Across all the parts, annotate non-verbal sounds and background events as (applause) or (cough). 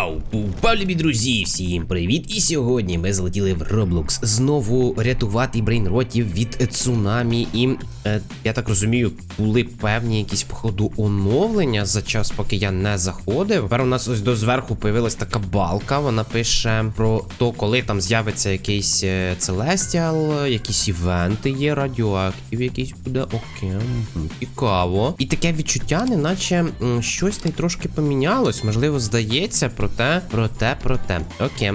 Пау! Пау, любі друзі! Всім привіт! І сьогодні ми залетіли в Roblox знову рятувати брейнротів від цунамі. І е, я так розумію, були певні якісь походу оновлення за час, поки я не заходив. Тепер у нас ось до зверху появилась така балка. Вона пише про то, коли там з'явиться якийсь Celestial, якісь івенти є, радіоактив якийсь буде. Окей, цікаво. І таке відчуття, неначе щось та й трошки помінялось. Можливо, здається, проте, проте, проте. Окей.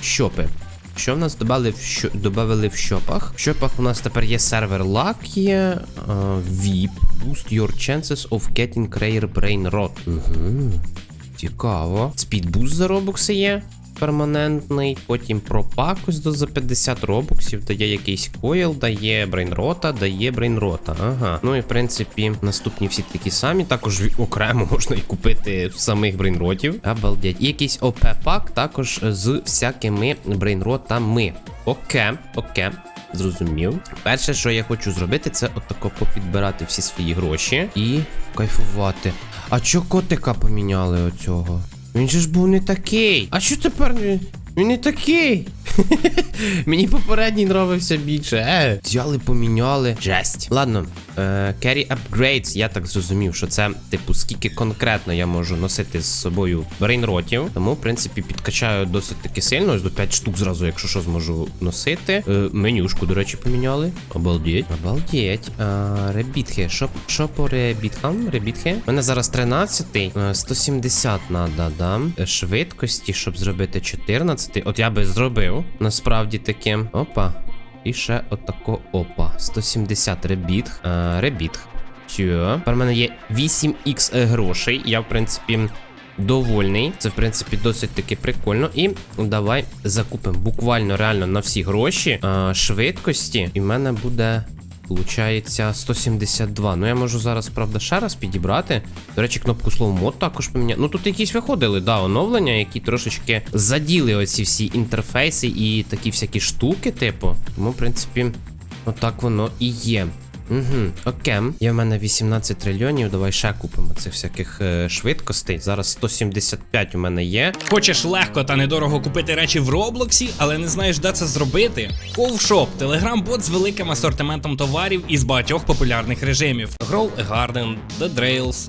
Щопи. Що в нас додали в що додали в щопах? В щопах у нас тепер є сервер лак є uh, VIP. Boost your chances of getting rare brain rot. Угу. Цікаво. Спідбуст за робокси є. Перманентний, потім пропак ось до за 50 робоксів, дає якийсь койл, дає брейнрота, дає брейнрота. Ага. Ну і в принципі, наступні всі такі самі. Також окремо (laughs) можна і купити самих брейнротів. Обалдеть. І якийсь ОП-пак також з всякими брейнротами. Оке, оке. Зрозумів. Перше, що я хочу зробити, це отако попідбирати всі свої гроші і кайфувати. А чо котика поміняли оцього? Він же ж був не такий. А що тепер він? Не такий. (laughs) Мені попередній нравився більше. Е, взяли, поміняли. Жесть. Ладно, carry upgrades, я так зрозумів, що це, типу, скільки конкретно я можу носити з собою брейнротів. Тому, в принципі, підкачаю досить таки сильно. Ось до 5 штук зразу, якщо що, зможу носити. Е, менюшку, до речі, поміняли. Обалдеть. Обалдеть. А, ребітхи. Що, що по ребіткам? Ребітхи? У мене зараз 13, е, 170 надо, да? Е, Швидкості, щоб зробити 14. От я би зробив. Насправді таке. Опа. І ще отако опа. 170 ребітх. Е, ребітх. Все. Тепер в мене є 8х грошей. Я, в принципі, довольний. Це, в принципі, досить таки прикольно. І давай закупимо буквально реально на всі гроші е, швидкості. І в мене буде. Получається 172. Ну я можу зараз, правда, ще раз підібрати. До речі, кнопку слово мод також поміняти. Ну тут якісь виходили, да, оновлення, які трошечки заділи оці всі інтерфейси і такі всякі штуки, типу. Тому, в принципі, отак воно і є. Угу, окей. Є в мене 18 трильйонів. Давай ще купимо цих всяких е, швидкостей. Зараз 175 у мене є. Хочеш легко та недорого купити речі в Роблоксі, але не знаєш, де це зробити? Ковшоп телеграм-бот з великим асортиментом товарів із багатьох популярних режимів: Grow a Garden, The Drails,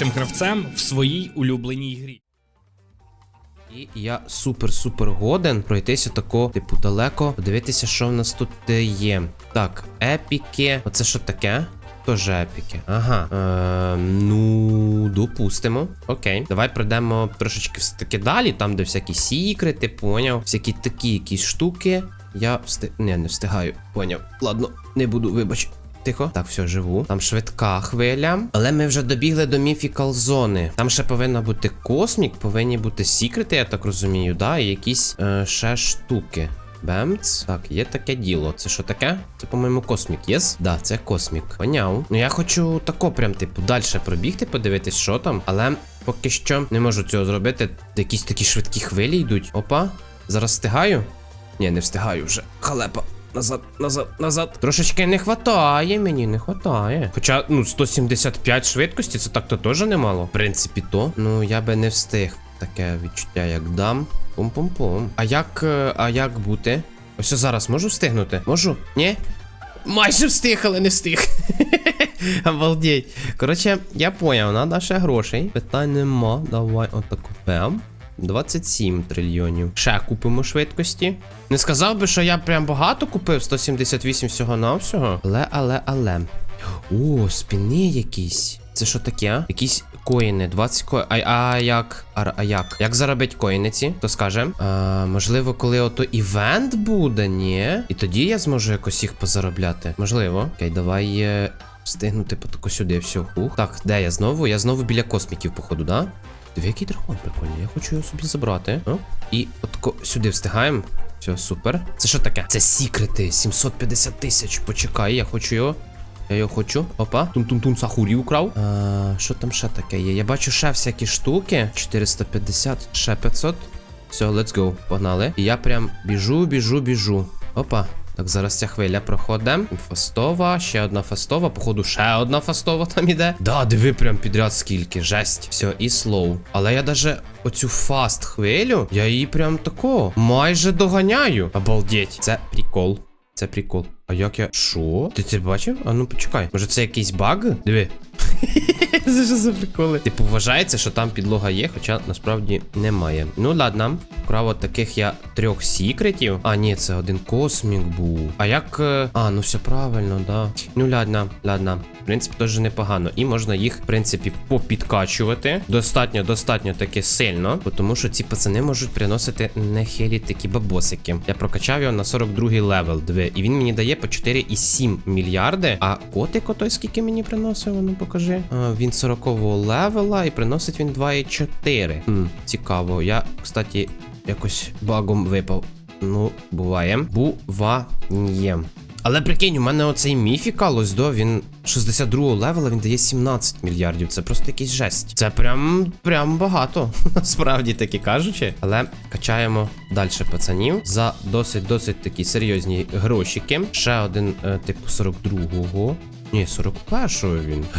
гравцем в своїй улюбленій грі. І я супер-супер годен пройтися тако, типу, далеко, подивитися, що в нас тут е, є. Так, епіки. Оце що таке? Тоже епіки. Ага. Е, ну, допустимо. Окей. Давай пройдемо трошечки все-таки далі, там, де всякі сікрети, поняв. Всякі такі якісь штуки. Я встиг. Не, не встигаю. Поняв. Ладно, не буду, вибач. Тихо, так, все, живу. Там швидка хвиля. Але ми вже добігли до міфікал зони. Там ще повинна бути космік, повинні бути сікрети, я так розумію, да, і якісь е, ще штуки. Бемц. Так, є таке діло. Це що таке? Це, по-моєму, космік, єс? Да, це космік. Поняв. Ну я хочу тако прям, типу, далі пробігти, подивитись, що там. Але поки що не можу цього зробити. Якісь такі швидкі хвилі йдуть. Опа. Зараз встигаю? Ні, не встигаю вже. Халепа. Назад, назад, назад. Трошечки не хватає мені, не хватає. Хоча, ну, 175 швидкості, це так-то теж немало. В принципі, то. Ну, я би не встиг. Таке відчуття, як дам. Пум-пум-пум. А як. е, А як бути? Ось зараз можу встигнути? Можу? Ні? Майже встиг, але не встиг. (laughs) Обалдеть. Коротше, я поняв, надо ще грошей. Питань нема. Давай отаку пем. 27 трильйонів. Ще купимо швидкості. Не сказав би, що я прям багато купив, 178 всього на всього. Але, але, але. О, спини якісь. Це що таке? Якісь коїни, 20 коїн. А, а як? А, а як? Як заробить коїни ці? Хто скаже? А, можливо, коли ото івент буде, ні? І тоді я зможу якось їх позаробляти. Можливо. Окей, давай. е, Встигнути потоку сюди, все. Ух. Так, де я знову? Я знову біля косміків, походу, да? Диви, який дракон прикольний. Я хочу його собі забрати. О, і отко сюди встигаємо. Все, супер. Це що таке? Це секрети. 750 тисяч. Почекай, я хочу його. Я його хочу. Опа. Тум-тум-тум сахурі украв. А, що там ще таке є? Я бачу ще всякі штуки. 450, ще 500. Все, let's go. Погнали. І я прям біжу, біжу, біжу. Опа. Так, зараз ця хвиля проходить. Фастова, ще одна фастова. Походу, ще одна фастова там іде. Да, диви прям підряд скільки. Жесть. Все, і слоу. Але я даже оцю фаст хвилю, я її прям тако майже доганяю. Обалдеть. Це прикол. Це прикол. А як я. Що? Ти це бачив? А ну почекай. Може це якийсь баг? Диви. (laughs) Це що за приколи? Типу, вважається, що там підлога є, хоча насправді немає. Ну ладно. Право таких я трьох секретів. А, ні, це один космік був. А як. е, А, ну все правильно, да. Ну ладно, ладно. В принципі, теж непогано. І можна їх, в принципі, попідкачувати. Достатньо, достатньо таки сильно. Тому що ці пацани можуть приносити нехилі такі бабосики. Я прокачав його на 42 й левел. Диви. І він мені дає по 4,7 мільярди. А котик отой скільки мені приносив, ну покажи. Він 40 левела і приносить він 2,4. Хм, цікаво. Я, кстати, якось багом випав. Ну, буває. Буває. Але прикинь, у мене оцей міфікал, ось до він 62 левела, він дає 17 мільярдів. Це просто якийсь жесть. Це прям прям багато, (laughs) насправді таки кажучи. Але качаємо далі пацанів за досить досить такі серйозні грошики. Ще один, е, типу, 42-го. Ні, 41-го він. (gasps)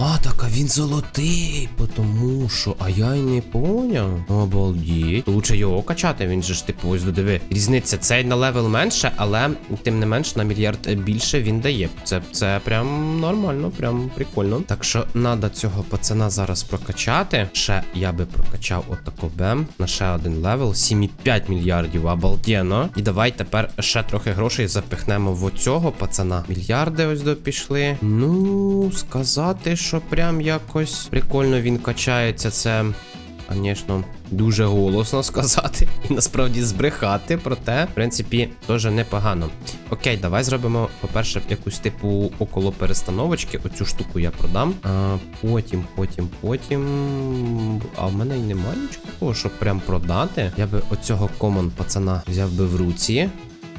А, так, а він золотий, потому що. А я й не поняв. Обалдіть. Лучше його качати, він же ж типу ось додиви. Різниця цей на левел менше, але тим не менш на мільярд більше він дає. Це, це прям нормально, прям прикольно. Так що надо цього пацана зараз прокачати. Ще я би прокачав отако бем на ще один левел. 7,5 мільярдів, обалденно. І давай тепер ще трохи грошей запихнемо в оцього пацана. Мільярди ось до пішли. Ну, сказати, що прям якось прикольно він качається, це. Звісно, дуже голосно сказати (laughs) і насправді збрехати, проте, в принципі, теж непогано. Окей, давай зробимо, по-перше, якусь типу около перестановочки. Оцю штуку я продам. А потім, потім, потім. А в мене й немає нічого щоб прям продати. Я би оцього комон пацана взяв би в руці.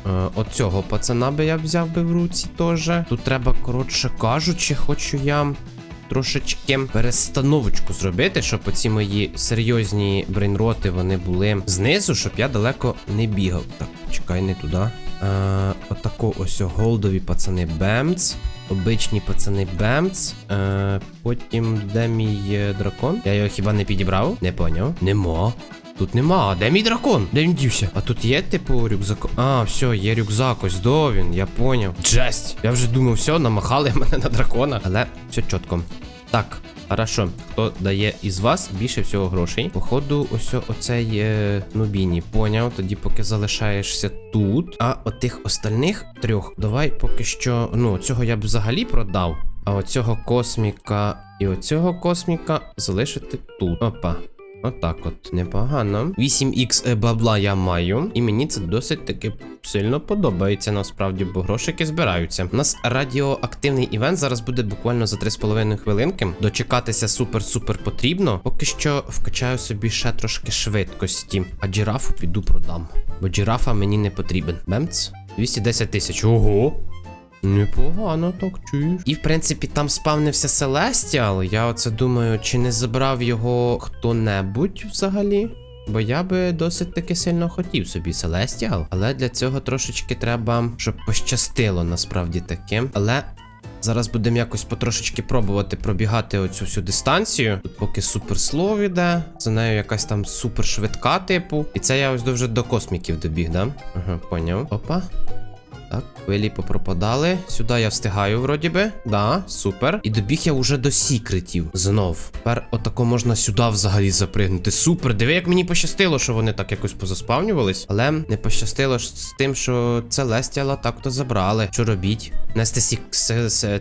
Е, Оцього пацана би я взяв би в руці теж. Тут треба, коротше кажучи, хочу я трошечки перестановочку зробити, щоб оці мої серйозні брейнроти вони були знизу, щоб я далеко не бігав. Так, чекай, не туди. Е, отако ось голдові пацани Бемц. Обичні пацани Бемц. Е, потім де мій е, дракон? Я його хіба не підібрав? Не поняв. Нема. Тут нема. Де мій дракон? Де він дівся? А тут є, типу, рюкзак. А, все, є рюкзак, ось до він, я поняв. Джесть. Я вже думав, все, намахали (laughs) мене на дракона. Але все чітко. Так, хорошо. Хто дає із вас більше всього грошей? Походу, ось оцей е, Нубіні. Поняв. Тоді поки залишаєшся тут. А отих остальних трьох, давай поки що. Ну, цього я б взагалі продав. А оцього косміка і оцього косміка залишити тут. Опа. Отак от, непогано. 8х бабла я маю, і мені це досить таки сильно подобається насправді, бо грошики збираються. У нас радіоактивний івент зараз буде буквально за 3,5 хвилинки. Дочекатися супер-супер потрібно. Поки що вкачаю собі ще трошки швидкості, а джирафу піду продам. Бо джирафа мені не потрібен. Бемц? 210 тисяч. Ого! Непогано так чуєш. І в принципі там спавнився Селестіал. Я оце думаю, чи не забрав його хто-небудь взагалі? Бо я би досить таки сильно хотів собі Селестіал. Але для цього трошечки треба, щоб пощастило насправді таке. Але. Зараз будемо якось потрошечки пробувати пробігати оцю всю дистанцію. Тут поки супер слов іде, за нею якась там супер швидка, типу. І це я ось вже до косміків добіг, да? Ага, поняв. Опа. Так, хвилі попропадали. Сюди я встигаю, вроді би. Да, супер. І добіг я вже до секретів. Знов. Тепер отако можна сюди взагалі запригнути. Супер. Диви, як мені пощастило, що вони так якось позаспавнювались. Але не пощастило з тим, що це Лестіала так-то забрали. Що робіть? Нести сік...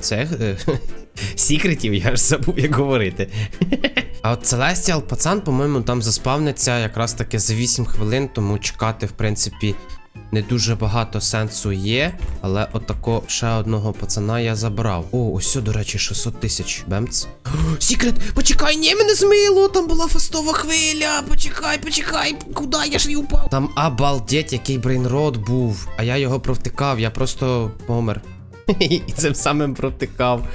цех... е, (laughs) я ж забув, як говорити. (laughs) А от Celestial пацан, по-моєму, там заспавниться якраз таки за 8 хвилин, тому чекати, в принципі, не дуже багато сенсу є, але отако ще одного пацана я забрав. О, ось, до речі, 600 тисяч. Бемц. (gasps) Сікрет, почекай, ні, мене змило, там була фастова хвиля. Почекай, почекай, куди я ж не упав? Там обалдеть, який брейнрод був. А я його провтикав, я просто помер. (laughs) І цим самим провтикав.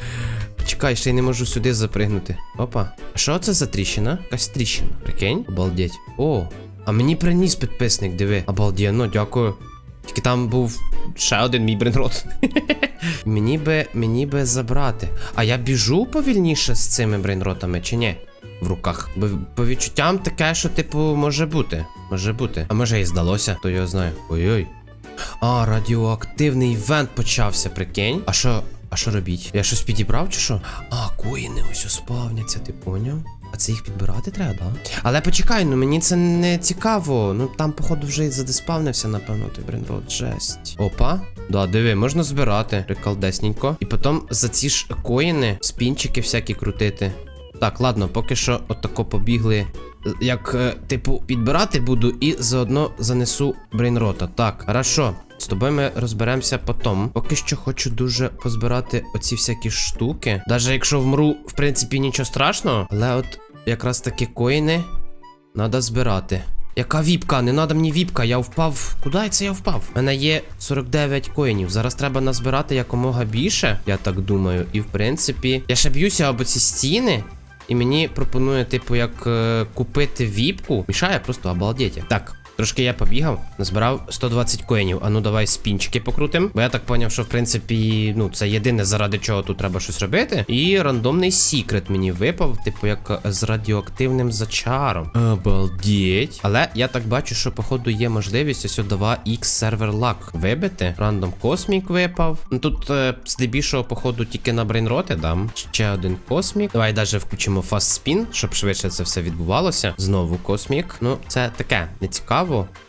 Почекай, ще й не можу сюди запригнути. Опа. А що це за тріщина? Якась тріщина. Прикинь? Обалдеть. О, а мені приніс підписник, диви. Обалденно, дякую. Тільки там був ще один мій брейнрод. (laughs) мені би, мені би забрати. А я біжу повільніше з цими брейнротами чи ні? В руках. Бо по відчуттям таке, що, типу, може бути. Може бути. А може і здалося, то я знаю. Ой-ой. А, радіоактивний івент почався, прикинь. А що, а що робіть? Я щось підібрав чи що? А, коїни ось спавняться, ти поняв? А це їх підбирати треба, да? Але почекай, ну мені це не цікаво. Ну там, походу, вже і задиспавнився, напевно, той бренрод. Жесть. Опа. Да, диви, можна збирати. Приколдесненько. І потім за ці ж коїни спінчики всякі крутити. Так, ладно, поки що отако побігли. Як, е, типу, підбирати буду і заодно занесу брейнрота. Так, хорошо. З тобою ми розберемося потім. Поки що хочу дуже позбирати оці всякі штуки. Навіть якщо вмру, в принципі, нічого страшного. Але от якраз такі коїни треба збирати. Яка віпка? Не треба мені віпка, я впав. Куди це я впав? У мене є 49 коїнів. Зараз треба назбирати якомога більше, я так думаю. І в принципі, я ще б'юся або ці стіни. І мені пропонує, типу, як е, купити віпку. Мішає просто обалдеть. Так, трошки я побігав, назбирав 120 коїнів. А ну давай спінчики покрутим. Бо я так поняв, що в принципі, ну, це єдине, заради чого тут треба щось робити. І рандомний секрет мені випав, типу, як з радіоактивним зачаром. Обалдеть. Але я так бачу, що походу є можливість ось 2x сервер лак вибити. Рандом космік випав. Ну тут е, здебільшого, походу, тільки на брейнроти дам. Ще один космік. Давай навіть включимо фаст спін, щоб швидше це все відбувалося. Знову космік. Ну, це таке не цікаво.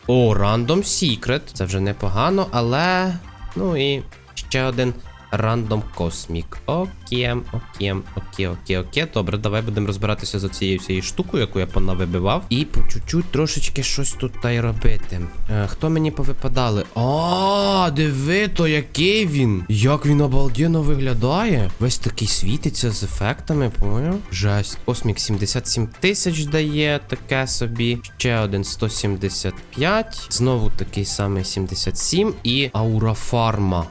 О, рандом Secret. Це вже непогано, але. Ну і ще один рандом космік. Окей, окей, окей, окей, окей. Добре, давай будемо розбиратися з цією всією штукою, яку я понавибивав. І по чуть-чуть трошечки щось тут та й робити. Е, хто мені повипадали? А, диви, то який він? Як він обалденно виглядає? Весь такий світиться з ефектами, поняв? Жесть. Космік 77 тисяч дає таке собі. Ще один 175. Знову такий самий 77. І аура фарма.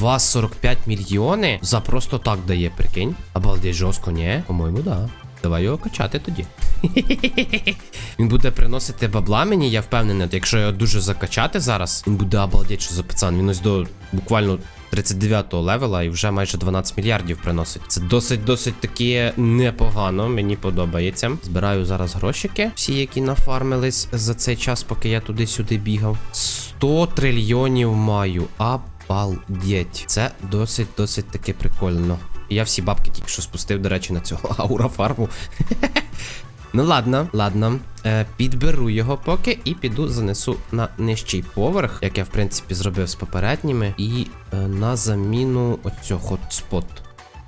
2,45 мільйони за просто так дає, прикинь. Обалдеть жорстко, ні? По-моєму, да. Давай його качати тоді. (laughs) він буде приносити бабла мені, я впевнений. Якщо його дуже закачати зараз, він буде обалдеть, що за пацан. Він ось до буквально 39-го левела і вже майже 12 мільярдів приносить. Це досить-досить таки непогано, мені подобається. Збираю зараз грошики, всі, які нафармились за цей час, поки я туди-сюди бігав. 100 трильйонів маю. Обалдеть. Це досить-досить таки прикольно. Я всі бабки тільки що спустив, до речі, на цього (laughs) аура фарму. Ну ладно, ладно. Е, підберу його поки і піду занесу на нижчий поверх, як я в принципі зробив з попередніми. І е, на заміну оцього хотспот.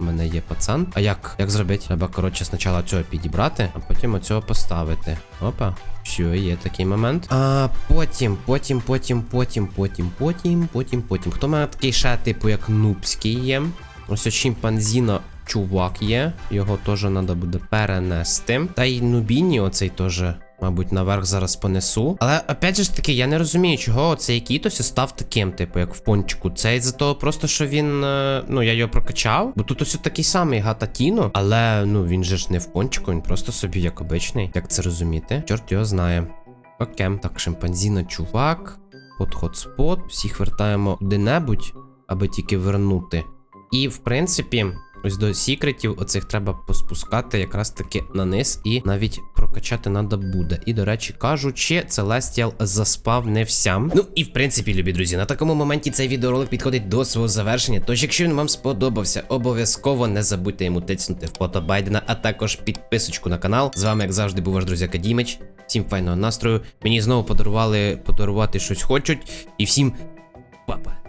У мене є пацан. А як як зробити? Треба, коротше, спочатку цього підібрати, а потім оцього поставити. Опа. Все, є такий момент. А потім, потім, потім, потім, потім, потім, потім, потім. Хто мене такий ще, типу, як нубський є? Ось чимпанзіно чувак є. Його теж треба буде перенести. Та й нубіні оцей теж. Мабуть, наверх зараз понесу. Але опять же ж таки, я не розумію, чого цей кітос став таким, типу, як в пончику. Це із-за того просто, що він. е, Ну, я його прокачав. Бо тут ось такий самий гататіно. Але ну він же ж не в пончику, він просто собі як обичний. Як це розуміти? Чорт його знає. Окей. Так, шимпанзіна, чувак. Под хотспот. Всіх вертаємо де-небудь, аби тільки вернути. І в принципі. Ось до секретів оцих треба поспускати якраз таки на низ і навіть прокачати надо буде. І, до речі, кажучи, Celestial заспавнився. Ну і в принципі, любі друзі, на такому моменті цей відеоролик підходить до свого завершення. Тож, якщо він вам сподобався, обов'язково не забудьте йому тицнути вподобайдена, а також підписочку на канал. З вами, як завжди, був ваш друзяка Дімич. Всім файного настрою. Мені знову подарували подарувати щось хочуть. І всім папа.